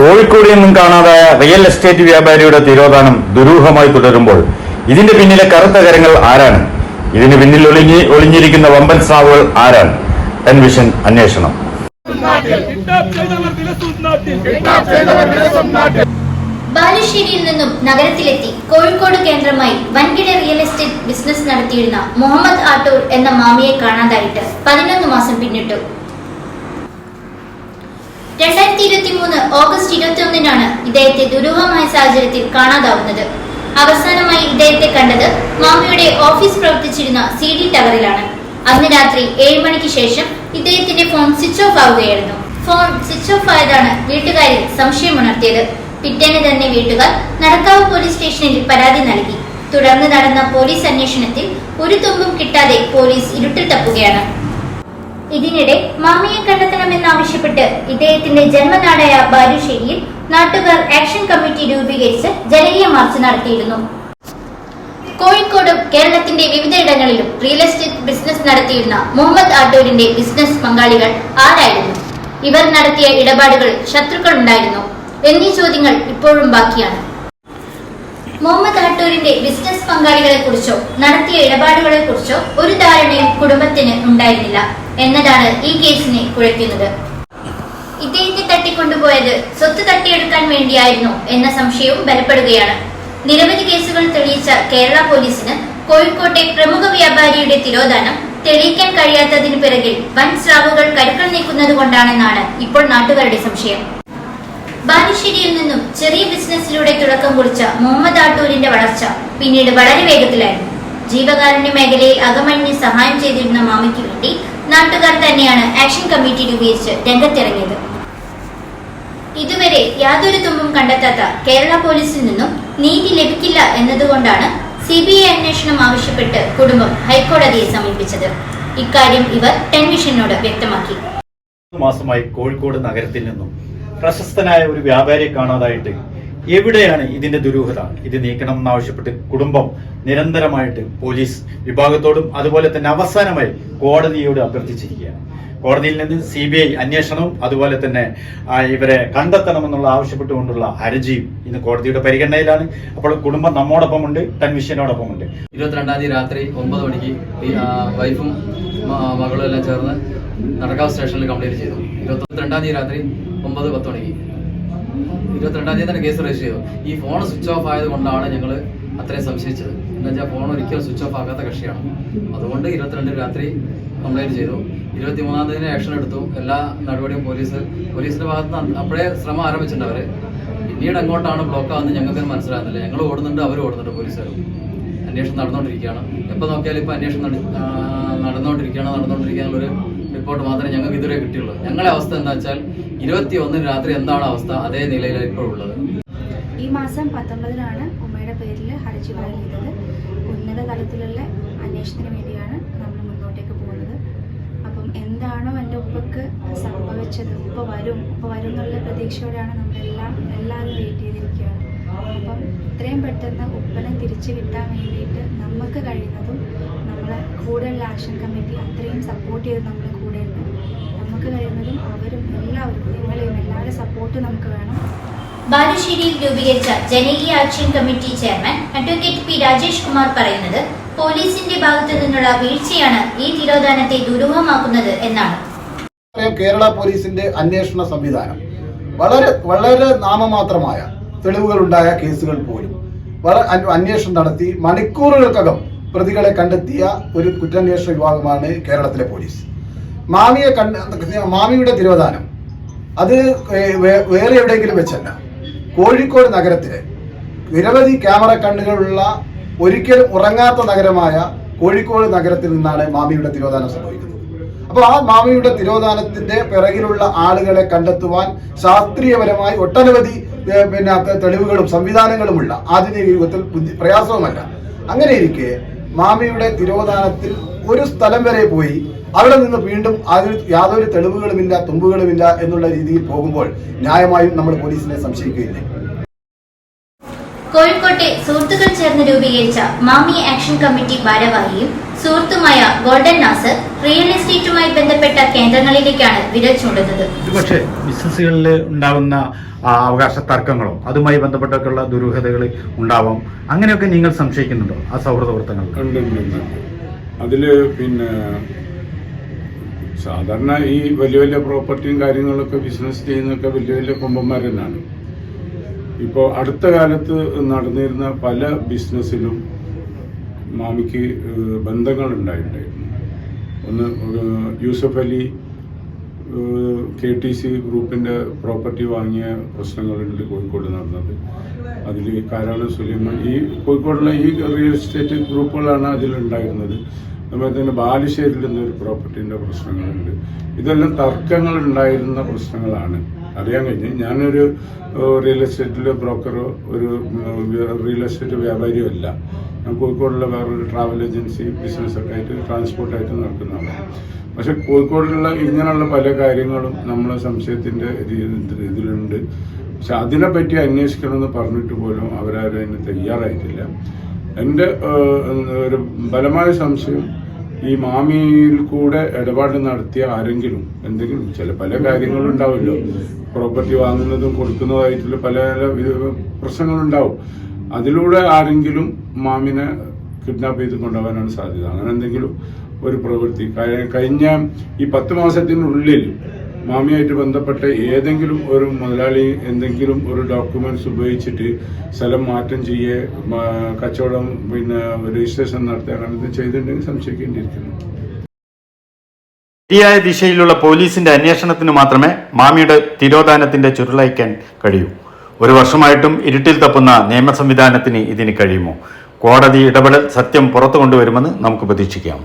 കോഴിക്കോട് നിന്നും കാണാതായ real estate വ്യാപാരിയുടെ തിരോധാനം ദുരൂഹമായി തുടരുമ്പോൾ ഇതിന്റെ പിന്നിലെ കറുത്ത കരങ്ങൾ ആരാണ്? ഇതിന് പിന്നിൽ ഒളിഞ്ഞി ഒളിഞ്ഞിരിക്കുന്ന വമ്പൻ സ്രാവുകൾ ആരാണ്? ടെൻവിഷൻ അന്വേഷണം. ബാലുശ്ശേരിയിൽ നിന്നും നഗരത്തിലെത്തി കോഴിക്കോട് കേന്ദ്രമായി വൻകിട റിയൽ എസ്റ്റേറ്റ് ബിസിനസ് നടത്തിയിരുന്ന മുഹമ്മദ് ആട്ടൂർ എന്ന മാമിയെ കാണാതായിട്ട് പതിനൊന്ന് മാസം പിന്നിട്ടു. രണ്ടായിരത്തി ഇരുപത്തി മൂന്ന് ഓഗസ്റ്റ് ഇരുപത്തി ഒന്നിനാണ് ഇദ്ദേഹത്തെ ദുരൂഹമായ സാഹചര്യത്തിൽ കാണാതാവുന്നത്. അവസാനമായി ഇദ്ദേഹത്തെ കണ്ടത് മാമിയുടെ ഓഫീസ് പ്രവർത്തിച്ചിരുന്ന സി ഡി ടവറിലാണ്. അന്ന് രാത്രി ഏഴ് മണിക്ക് ശേഷം ഇദ്ദേഹത്തിന്റെ ഫോൺ സ്വിച്ച് ഓഫ് ആവുകയായിരുന്നു. ഫോൺ സ്വിച്ച് ഓഫ് ആയതാണ് വീട്ടുകാരിൽ സംശയം ഉണർത്തിയത്. പിറ്റേന്ന് തന്നെ വീട്ടുകാർ നടക്കാവ് പോലീസ് സ്റ്റേഷനിൽ പരാതി നൽകി. തുടർന്ന് നടന്ന പോലീസ് അന്വേഷണത്തിൽ ഒരു തുമ്പും കിട്ടാതെ പോലീസ് ഇരുട്ടിൽ തപ്പുകയാണ്. ഇതിനിടെ മമ്മിയെ കണ്ടെത്തണമെന്നാവശ്യപ്പെട്ട് ഇദ്ദേഹത്തിന്റെ ജന്മനാടായ ബാലുശ്ശേരിയിൽ നാട്ടുകാർ ആക്ഷൻ കമ്മിറ്റി രൂപീകരിച്ച് ജനകീയ മാർച്ച് നടത്തിയിരുന്നു. കോഴിക്കോടും കേരളത്തിന്റെ വിവിധയിടങ്ങളിലും റിയൽ എസ്റ്റേറ്റ് ബിസിനസ് നടത്തിയിരുന്ന മുഹമ്മദ് ആട്ടൂരിന്റെ ബിസിനസ് പങ്കാളികൾ ആരായിരുന്നു? ഇവർ നടത്തിയ ഇടപാടുകൾ ശത്രുക്കൾ ഉണ്ടായിരുന്നു. എന്നീ ചോദ്യങ്ങൾ ഇപ്പോഴും ബാക്കിയാണ്. മുഹമ്മദ് ആട്ടൂരിന്റെ ബിസിനസ് പങ്കാളികളെ കുറിച്ചോ നടത്തിയ ഇടപാടുകളെ കുറിച്ചോ ഒരു ധാരണയും കുടുംബത്തിന് ഉണ്ടായിരുന്നില്ല. എന്നതാണ് ഈ കേസിനെ കുഴയ്ക്കുന്നത്. ഇദ്ദേഹത്തെ തട്ടിക്കൊണ്ടുപോയത് സ്വത്ത് തട്ടിയെടുക്കാൻ വേണ്ടിയായിരുന്നു എന്ന സംശയവും ബലപ്പെടുകയാണ്. നിരവധി കേസുകൾ തെളിയിച്ച കേരള പോലീസിന് കോഴിക്കോട്ടെ പ്രമുഖ വ്യാപാരിയുടെ തിരോധാനം തെളിയിക്കാൻ കഴിയാത്തതിനു പിറകിൽ വൻ സ്രാവുകൾ കരുക്കൾ നീക്കുന്നത് കൊണ്ടാണെന്നാണ് ഇപ്പോൾ നാട്ടുകാരുടെ സംശയം. ബാലുശ്ശേരിയിൽ നിന്നും ചെറിയ ബിസിനസ്സിലൂടെ തുടക്കം കുറിച്ച മുഹമ്മദ് ആട്ടൂരിന്റെ വളർച്ച പിന്നീട് വളരെ വേഗത്തിലായിരുന്നു. ജീവകാരുണ്യ മേഖലയിൽ അകമഴിഞ്ഞ് സഹായം ചെയ്തിരുന്ന മാമയ്ക്ക് വേണ്ടി നാട്ടുകാർ തന്നെയാണ് ആക്ഷൻ കമ്മിറ്റി രൂപീകരിച്ച് രംഗത്തിറങ്ങിയത്. ഇതുവരെ യാതൊരു തുമ്പും കണ്ടെത്താത്ത കേരള പോലീസിൽ നിന്നും നീതി ലഭിക്കില്ല എന്നതുകൊണ്ടാണ് സി ബി ഐ അന്വേഷണം ആവശ്യപ്പെട്ട് കുടുംബം ഹൈക്കോടതിയെ സമീപിച്ചത്. ഇക്കാര്യം ഇവർ ടെൻവിഷനോട് വ്യക്തമാക്കി. മാസമായി കോഴിക്കോട് നഗരത്തിൽ നിന്നും പ്രശസ്തനായ ഒരു വ്യാപാരിയെ കാണാതായിട്ട് എവിടെയാണ് ഇതിന്റെ ദുരൂഹത? ഇത് നീക്കണം എന്നാവശ്യപ്പെട്ട് കുടുംബം നിരന്തരമായിട്ട് പോലീസ് വിഭാഗത്തോടും അതുപോലെ തന്നെ അവസാനമായി കോടതിയോട് അഭ്യർത്ഥിച്ചിരിക്കുകയാണ്. കോടതിയിൽ നിന്ന് സി ബി ഐ അന്വേഷണവും അതുപോലെ തന്നെ ഇവരെ കണ്ടെത്തണമെന്നുള്ള ആവശ്യപ്പെട്ടുകൊണ്ടുള്ള ഹർജിയും ഇന്ന് കോടതിയുടെ പരിഗണനയിലാണ്. അപ്പോൾ കുടുംബം നമ്മോടൊപ്പം ഉണ്ട് ടെൻവിഷനോടൊപ്പം ഉണ്ട് ഇരുപത്തിരണ്ടാം തീയതി രാത്രി ഒമ്പത് മണിക്ക് വൈഫും മകളും എല്ലാം ചേർന്ന് നടക്കാവ് സ്റ്റേഷനിൽ കംപ്ലീറ്റ് ചെയ്തു. ഇരുപത്തിരണ്ടാം തീയതി രാത്രി ഒമ്പത് പത്ത് മണിക്ക്. ഇരുപത്തിരണ്ടാം തീയതി തന്നെ കേസ് രജിസ്റ്റർ ചെയ്തു. ഈ ഫോൺ സ്വിച്ച് ഓഫ് ആയത് കൊണ്ടാണ് ഞങ്ങൾ അത്രയും സംശയിച്ചത്. എന്നുവെച്ചാൽ ഫോൺ ഒരിക്കലും സ്വിച്ച് ഓഫ് ആക്കാത്ത കക്ഷിയാണ്. അതുകൊണ്ട് ഇരുപത്തിരണ്ട് രാത്രി കംപ്ലൈന്റ് ചെയ്തു. ഇരുപത്തി മൂന്നാം തീയതി ആക്ഷൻ എടുത്തു. എല്ലാ നടപടിയും പോലീസ് പോലീസിന്റെ ഭാഗത്ത് നിന്ന് അപ്പോഴേ ശ്രമം ആരംഭിച്ചിട്ടുണ്ട് അവർ. പിന്നീട് അങ്ങോട്ടാണ് ബ്ലോക്ക് ആവുന്നത് ഞങ്ങൾക്ക് മനസ്സിലാകുന്നില്ല. ഞങ്ങൾ ഓടുന്നുണ്ട് അവർ ഓടുന്നുണ്ട് പോലീസുകാരും. അന്വേഷണം നടന്നുകൊണ്ടിരിക്കുകയാണ്. എപ്പോൾ നോക്കിയാലും ഇപ്പോൾ അന്വേഷണം നടന്നുകൊണ്ടിരിക്കുകയാണ്. നടന്നുകൊണ്ടിരിക്കുകയാണെന്നുള്ളൊരു റിപ്പോർട്ട് മാത്രമേ ഞങ്ങൾക്ക് ഇതുവരെ കിട്ടിയുള്ളൂ. ഞങ്ങളുടെ അവസ്ഥ എന്താ വെച്ചാൽ ഇരുപത്തി ഒന്നിന് രാത്രി എന്താണ് അവസ്ഥ? അതേ നിലയിലാണ് ഇപ്പോഴുള്ളത് ഈ മാസം പത്തൊമ്പതിനാണ് ഉമ്മയുടെ പേരിൽ ഹർജി ഫയൽ ചെയ്തത്. ഉന്നത തലത്തിലുള്ള അന്വേഷണത്തിന് വേണ്ടിയാണ് നമ്മൾ മുന്നോട്ടേക്ക് പോകുന്നത്. അപ്പം എന്താണോ എന്റെ ഉപ്പക്ക് സംഭവിച്ചത് ഉപ്പ വരും ഉപ്പ വരും എന്നുള്ള പ്രതീക്ഷയോടെയാണ് നമ്മളെല്ലാം എല്ലാവരും വെയിറ്റ് ചെയ്തിരിക്കുകയാണ്. അപ്പം ഇത്രയും പെട്ടെന്ന് ഉപ്പനെ തിരിച്ചു കിട്ടാൻ വേണ്ടിയിട്ട് നമുക്ക് കഴിയുന്നതും നമ്മളെ കൂടെയുള്ള ആക്ഷൻ കമ്മിറ്റി അത്രയും സപ്പോർട്ട് ചെയ്ത് ഉണ്ട് നമുക്ക് കഴിയുന്നതും അവരും എല്ലാവരും നിങ്ങളെയും എല്ലാവരുടെ സപ്പോർട്ട് നമുക്ക് വേണം. ബാലുശ്ശേരിയിൽ രൂപീകരിച്ച ജനകീയ action committee chairman advocate P Rajesh Kumar പറയുന്നത് പോലീസിന്റെ ഭാഗത്തു നിന്നുള്ള വീഴ്ചയാണ് ഈ തിരോധാനത്തെ ദുരൂഹമാക്കുന്നത് എന്നാണ്. കേരള പോലീസിന്റെ അന്വേഷണ സംവിധാനം. വളരെ വളരെ നാമമാത്രമായ തെളിവുകളുണ്ടായ കേസുകൾ പോലും വളരെ അന്വേഷണം നടത്തി മണിക്കൂറുകൾക്കകം പ്രതികളെ കണ്ടെത്തിയ ഒരു കുറ്റാന്വേഷണ വിഭാഗമാണ് കേരളത്തിലെ പോലീസ്. മാമിയെ കണ്ട മാമിയുടെ തിരോധാനം. അത് വേറെ എവിടെയെങ്കിലും വെച്ചല്ല. കോഴിക്കോട് നഗരത്തിലെ നിരവധി ക്യാമറ കണ്ണുകളുള്ള ഒരിക്കലും ഉറങ്ങാത്ത നഗരമായ കോഴിക്കോട് നഗരത്തിൽ നിന്നാണ് മാമിയുടെ തിരോധാനം സംഭവിക്കുന്നത്. അപ്പോൾ ആ മാമിയുടെ തിരോധാനത്തിന്റെ പിറകിലുള്ള ആളുകളെ കണ്ടെത്തുവാൻ ശാസ്ത്രീയപരമായി ഒട്ടനവധി പിന്നെ തെളിവുകളും സംവിധാനങ്ങളുമുള്ള ആധുനിക യുഗത്തിൽ പ്രയാസവുമല്ല. അങ്ങനെ ഇരിക്കെ മാമിയുടെ തിരോധാനത്തിൽ ഒരു സ്ഥലം വരെ പോയി അവിടെ നിന്ന് വീണ്ടും അതിൽ യാതൊരു തെളിവുകളുമില്ല തുമ്പുകളുമില്ല എന്നുള്ള രീതിയിൽ പോകുമ്പോൾ ന്യായമായും നമ്മൾ പോലീസിനെ സംശയിക്കുകയില്ലേ? കോഴിക്കോട്ടെ സുഹൃത്തുക്കൾ ചേർന്ന് രൂപീകരിച്ച മാമി ആക്ഷൻ കമ്മിറ്റി ഭാരവാഹിയും സുഹൃത്തുമായ ഗോൾഡൻ നാസർ റിയൽ എസ്റ്റേറ്റുമായി ബന്ധപ്പെട്ട കേന്ദ്രങ്ങളിലേക്കാണ് വിരൽ ചൂണ്ടുന്നത്. പക്ഷേ ബിസിനസ്സുകളിൽ ഉണ്ടാവുന്ന അവകാശ തർക്കങ്ങളോ അതുമായി ബന്ധപ്പെട്ടൊക്കെയുള്ള ദുരൂഹതകൾ ഉണ്ടാവാം. അങ്ങനെയൊക്കെ നിങ്ങൾ സംശയിക്കുന്നുണ്ടോ? ആ സൗഹൃദ വൃത്തങ്ങൾ. അതിൽ പിന്നെ സാധാരണ ഈ വലിയ വലിയ പ്രോപ്പർട്ടിയും കാര്യങ്ങളൊക്കെ ബിസിനസ് ചെയ്യുന്നൊക്കെ വലിയ വലിയ കൊമ്പന്മാർ തന്നെയാണ്. ഇപ്പോൾ അടുത്ത കാലത്ത് നടന്നിരുന്ന പല ബിസിനസ്സിലും മാമിക്ക് ഉണ്ടായിട്ടുണ്ടായിരുന്നു ഒന്ന് Yusuf Ali K T C ഗ്രൂപ്പിന്റെ പ്രോപ്പർട്ടി വാങ്ങിയ പ്രശ്നങ്ങളുണ്ട് കോഴിക്കോട് നടന്നത്. അതിൽ കാരാള സുലൈമാൻ ഈ കോഴിക്കോടുള്ള ഈ റിയൽ എസ്റ്റേറ്റ് ഗ്രൂപ്പുകളാണ് അതിലുണ്ടായിരുന്നത്. അതുപോലെ തന്നെ ബാലുശ്ശേരിയിൽ നിന്നൊരു പ്രോപ്പർട്ടിന്റെ പ്രശ്നങ്ങളുണ്ട്. ഇതെല്ലാം തർക്കങ്ങൾ ഉണ്ടായിരുന്ന പ്രശ്നങ്ങളാണ്. അറിയാൻ കഴിഞ്ഞ്. ഞാനൊരു റിയൽ എസ്റ്റേറ്റിലെ ബ്രോക്കറോ ഒരു റിയൽ എസ്റ്റേറ്റ് വ്യാപാരിയോ അല്ല. ഞാൻ കോഴിക്കോടുള്ള വേറൊരു ട്രാവൽ ഏജൻസി ബിസിനസ്സൊക്കെ ആയിട്ട് ട്രാൻസ്പോർട്ടായിട്ട് നടക്കുന്ന ആളാണ് പക്ഷെ കോഴിക്കോടുള്ള ഇങ്ങനെയുള്ള പല കാര്യങ്ങളും നമ്മളെ സംശയത്തിന്റെ രീതി- ഇതിലുണ്ട്. പക്ഷെ അതിനെപ്പറ്റി അന്വേഷിക്കണമെന്ന് പറഞ്ഞിട്ട് പോലും അവരാരും അതിന് തയ്യാറായിട്ടില്ല. എന്റെ ഒരു ബലമായ സംശയം ഈ മാമിയിൽ കൂടെ ഇടപാട് നടത്തിയ ആരെങ്കിലും എന്തെങ്കിലും ചില പല കാര്യങ്ങളും ഉണ്ടാവുമല്ലോ പ്രോപ്പർട്ടി വാങ്ങുന്നതും കൊടുക്കുന്നതായിട്ടുള്ള പല പല പ്രശ്നങ്ങളുണ്ടാവും. അതിലൂടെ ആരെങ്കിലും മാമിനെ കിഡ്നാപ്പ് ചെയ്ത് കൊണ്ടുപോകാനാണ് സാധ്യത. അങ്ങനെ എന്തെങ്കിലും ഒരു പ്രവൃത്തി. കഴിഞ്ഞ ഈ പത്ത് മാസത്തിനുള്ളിൽ മാമിയായിട്ട് ബന്ധപ്പെട്ട ഏതെങ്കിലും ഒരു മുതലാളി എന്തെങ്കിലും ഒരു ഡോക്യുമെന്റ്സ് ഉപയോഗിച്ചിട്ട് സ്ഥലം മാറ്റം ചെയ്യേ കച്ചവടം പിന്നെ രജിസ്ട്രേഷൻ നടത്തുക അങ്ങനത്തെ ചെയ്തിട്ടുണ്ടെങ്കിൽ സംശയിക്കേണ്ടിയിരിക്കുന്നു. ശരിയായ ദിശയിലുള്ള പോലീസിന്റെ അന്വേഷണത്തിന് മാത്രമേ മാമിയുടെ തിരോധാനത്തിന്റെ ചുരുളയക്കാൻ കഴിയൂ. ഒരു വർഷമായിട്ടും ഇരുട്ടിൽ തപ്പുന്ന നിയമ സംവിധാനത്തിന് ഇതിന് കഴിയുമോ? കോടതി ഇടപെടൽ സത്യം പുറത്തു കൊണ്ടുവരുമെന്ന് നമുക്ക് പ്രതീക്ഷിക്കാം.